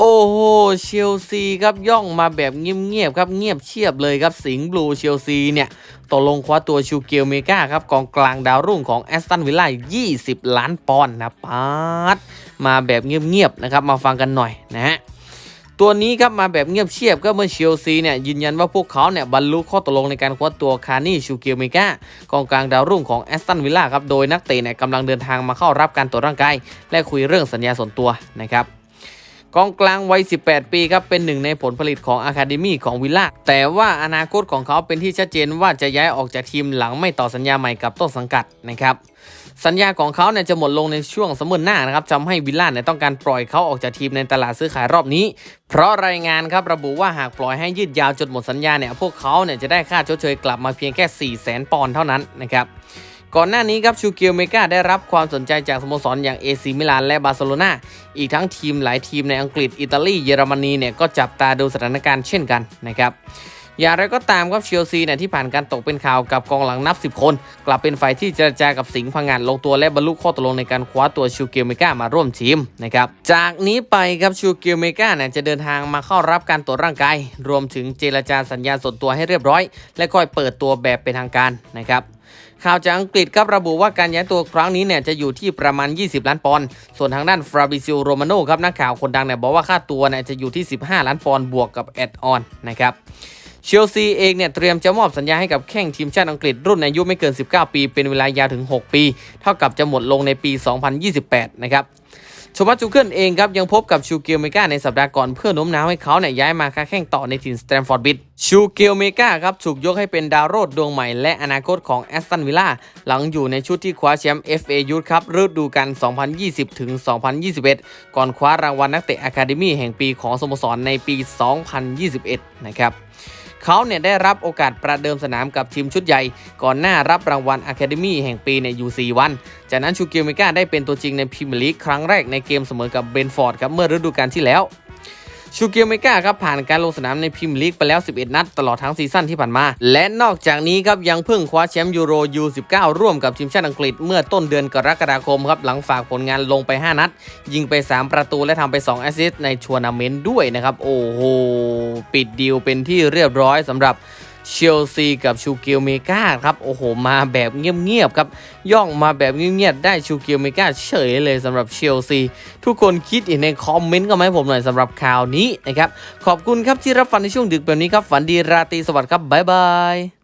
โอ้โหเชลซีครับย่องมาแบบเงียบๆครับเงียบเชียบเลยครับสิงห์บลูเชลซีเนี่ยตกลงคว้าตัวชูเกียวเมกาครับกองกลางดาวรุ่งของแอสตันวิลล่า 20 ล้านปอนด์นะปาดมาแบบเงียบๆนะครับมาฟังกันหน่อยนะฮะตัวนี้ครับมาแบบเงียบเชียบก็เมื่อเชลซีเนี่ยยืนยันว่าพวกเขาเนี่ยบรรลุข้อตกลงในการคว้าตัวคานี่ชูเกียเมกากองกลางดาวรุ่งของแอสตันวิลล่าครับโดยนักเตะเนี่ยกำลังเดินทางมาเข้ารับการตรวจร่างกาย และคุยเรื่องสัญญาส่วนตัวนะครับ กองกลางวัย 18 ปีครับเป็นหนึ่งในผลผลิตของอะคาเดมีของวิลล่าแต่ว่าอนาคตของเขาเป็นที่ชัดเจนว่าจะย้ายออกจากทีมหลังไม่ต่อสัญญาใหม่กับต้นสังกัดนะครับสัญญาของเขาเนี่ยจะหมดลงในช่วงสมมติหน้านะครับทำให้วิลล่าเนี่ยต้องการปล่อยเขาออกจากทีมในตลาดซื้อขายรอบนี้ เพราะรายงานครับระบุว่าหากปล่อยให้ยืดยาวจนหมดสัญญาเนี่ยพวกเขาเนี่ยจะได้ค่าชดเชยกลับมาเพียงแค่ 4 0 0 0 0 0ปอนด์เท่านั้นนะครับ ก่อนหน้านี้ครับชูเกียวเมกาได้รับความสนใจจากสโมสรอย่างเอซีมิลานและบาร์เซโลนาอีกทั้งทีมหลายทีมในอังกฤษ อิตาลี เยอรมนีเนี่ยก็จับตาดูสถานการณ์เช่นกันนะครับ อย่างไรก็ตามครับเชลซีเนี่ยที่ผ่านการตกเป็นข่าวกับกองหลังนับ 10 คน กลับเป็นฝ่ายที่เจรจากับสิงห์พังงานลงตัวและบรรลุข้อตกลงในการคว้าตัวชูเกียวเมกามาร่วมทีมนะครับจากนี้ไปครับชูเกียวเมกาเนี่ยจะเดินทางมาเข้ารับการตรวจร่างกาย รวมถึงเจรจาสัญญาส่วนตัวให้เรียบร้อย และค่อยเปิดตัวแบบเป็นทางการนะครับข่าวจากอังกฤษครับระบุว่าการย้ายตัวครั้งนี้เนี่ยจะอยู่ที่ประมาณ 20 ล้านปอนด์ ส่วนทางด้านฟราบิซิโอโรมาโนครับนักข่าวคนดังเนี่ยบอกว่าค่าตัวเนี่ยจะอยู่ที่ 15 ล้านปอนด์บวกกับแอดออนนะครับ เชลซีเองเนี่ยเตรียมจะมอบสัญญาให้กับแข้งทีมชาติอังกฤษรุ่นอายุไม่เกิน 19 ปี เป็นเวลายาวถึง 6 ปี เท่ากับจะหมดลงในปี 2028 นะครับชมัตจูเกิลเองครับยังพบกับชูเกียวเมกาในสัปดาห์ก่อนเพื่อโน้มน้าวให้เขาเนี่ยย้ายมาค้าแข่งต่อในทีมสแตมฟอร์ดบิด ชูเกียวเมกาครับถูกยกให้เป็นดาวโรดดวงใหม่และอนาคตของแอสตันวิลล่าหลังอยู่ในชุดที่คว้าแชมป์ FA Youth ครับฤดูกาล 2020 ถึง 2021 ก่อนคว้ารางวัลนักเตะอะคาเดมีแห่งปีของสโมสรในปี 2021 นะครับเขาเนี่ยได้รับโอกาสประเดิมสนามกับทีมชุดใหญ่ ก่อนหน้ารับรางวัล Academy แห่งปีในยู4วัน จากนั้นชูเกียวเมกาได้เป็นตัวจริงในพรีเมียร์ลีกครั้งแรกในเกมเสมอกับเบนฟอร์ดครับเมื่อฤดูกาลที่แล้ว ชูเกียวเมกาครับผ่านการลงสนามในพรีเมียร์ลีกไปแล้ว 11 นัดตลอดทั้งซีซั่นที่ผ่านมา และนอกจากนี้ครับยังเพิ่งคว้าแชมป์ยูโรยู19ร่วมกับทีมชาติอังกฤษเมื่อต้นเดือนกรกฎาคมครับหลังฝากผลงานลงไป 5 นัด ยิงไป 3 ประตูและทำไป 2 แอสซิสต์ในชัวร์นาเมนต์ด้วยนะครับ โอ้โห ปิดดีลเป็นที่เรียบร้อยสำหรับ เชลซีกับชูเกียวเมกาครับโอ้โหมาแบบเงียบๆครับย่องมาแบบเงียบๆได้ชูเกียวเมกาเฉยเลยสำหรับเชลซีทุกคนคิดเห็นในคอมเมนต์กันไหมผมหน่อยสำหรับข่าวนี้นะครับขอบคุณครับที่รับฟังในช่วงดึกแบบนี้ครับฝันดีราตรีสวัสดิ์ครับบ๊ายบาย